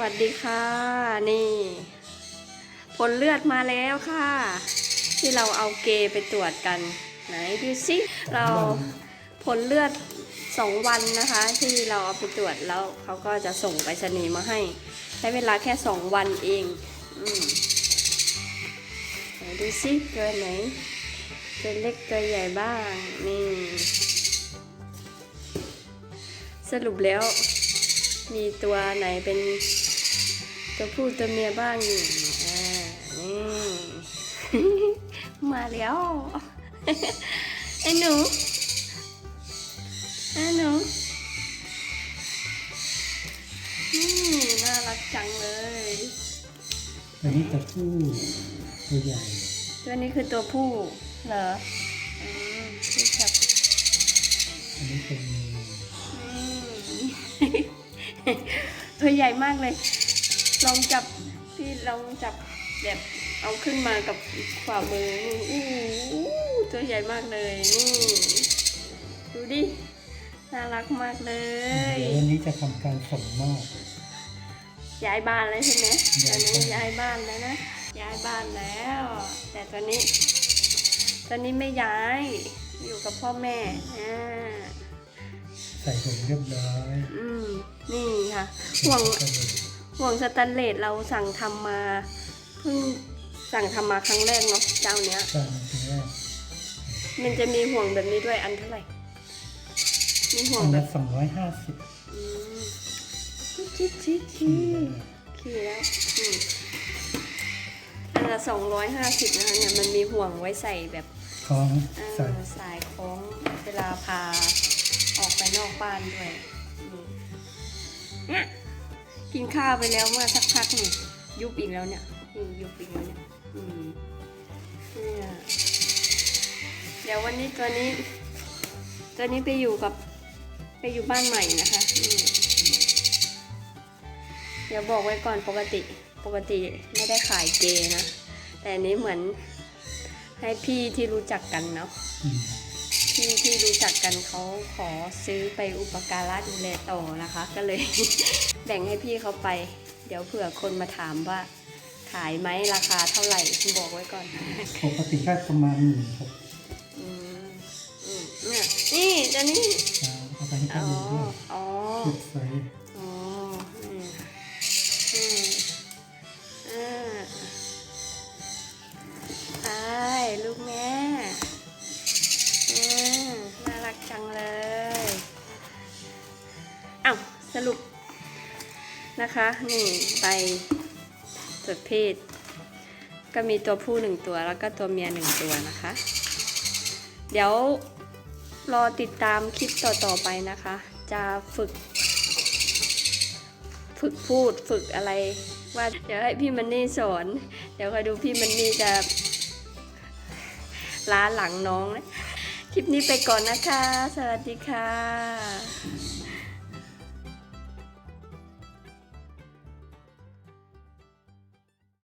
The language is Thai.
วัสดีค่ะ นี่ ผลเลือดมาแล้วค่ะ ที่เราเอาเกไปตรวจกัน ไหนดูสิเราผลเลือดสองวันนะคะ ที่เราเอาไปตรวจแล้วเขาก็จะส่งไปรษณีมาให้ ใช้เวลาแค่สองวันเองอืมไหนดูสิตัวไหนตัวเล็กตัวใหญ่บ้างนี่สรุปแล้วมีตัวไหนเป็น ตัวผู้ตัวเมียบ้างนี่อ่านี่มาแล้วไอ้หนูไอ้หนูนี่น่ารักจังเลยตัวนี้ตัวผู้ตัวใหญ่ ตัวนี้คือตัวผู้เหรออืมนี่ครับอันนี้เป็นเมียอืมตัวใหญ่มากเลย ลองจับพี่ลองจับแบบเอาขึ้นมากับฝ่ามือนี่อู้หูตัวใหญ่มากเลยนี่ดูดิน่ารักมากเลยเดี๋ยววันนี้จะทำการส่งมอบย้ายบ้านแล้วใช่ไหมตอนย้ายนี้บ้านย้ายบ้านแล้วนะย้ายบ้านแล้ว แต่ตอนนี้ ตอนนี้ไม่ย้ายอยู่กับพ่อแม่อ่าใส่ถุงเรียบร้อย อืมนี่ค่ะห่วงก็เลย ห่วงสแตนเลสเราสั่งทำมาเพิ่งสั่งทำมาครั้งแรกเนาะเจ้าเนี้ยจานทีแรกมันจะมีห่วงแบบนี้ด้วยอันเท่าไหร่ มีห่วอังนแบละบสองร้อยห้าสิบอืมชิดชิดชิดขี่แล้วอืมอันละสองร้อยห้าสิบนะคะเนี่ยมันมีห่วงไว้ใส่แบบ ของเอ่อใส่สายคล้องเวลาพาออกไปนอกบ้านด้วยนี่เนี่ย กินข้าวไปแล้วเมื่อสักพักหนึ่งยุบอีกแล้วเนี่ยนี่ยุบอีกแล้วเนี่ยอืมเนี่ยเดี๋ยววันนี้ตัวนี้ ตัวนี้ไปอยู่กับ ไปอยู่บ้านใหม่นะคะเดี๋ยวบอกไว้ก่อนปกติปกติไม่ได้ขายเกนะ แต่นนี้เหมือนให้พี่ที่รู้จักกันเนาะ อืมพี่ที่รู้จักกันเขาขอซื้อไปอุปการะดูแลต่อนะคะ ก็เลย แบ่งให้พี่เขาไป เดี๋ยวเผื่อคนมาถามว่า ขายไหมราคาเท่าไหร่บอกไว้ก่อนปกติก็ประมาณหมื่นหกอืมอืมเนี่ยนี่ตัวนี้เอาไปให้อ๋เขาอดูด้วยอ๋อ เก็บไว้ อ้าวสรุปนะคะ นี่ใบจดเพศ ก็มีตัวผู้หนึ่งตัวแล้วก็ตัวเมียหนึ่งตัวนะคะ เดี๋ยวรอติดตามคลิปต่อๆไปนะคะ จะฝึก ฝึกพูดฝึกอะไร ว่าเดี๋ยวให้พี่มันนี่สอน เดี๋ยวคอยดูพี่มันนี่จะล้าหลังน้องนะ คลิปนี้ไปก่อนนะคะ สวัสดีค่ะ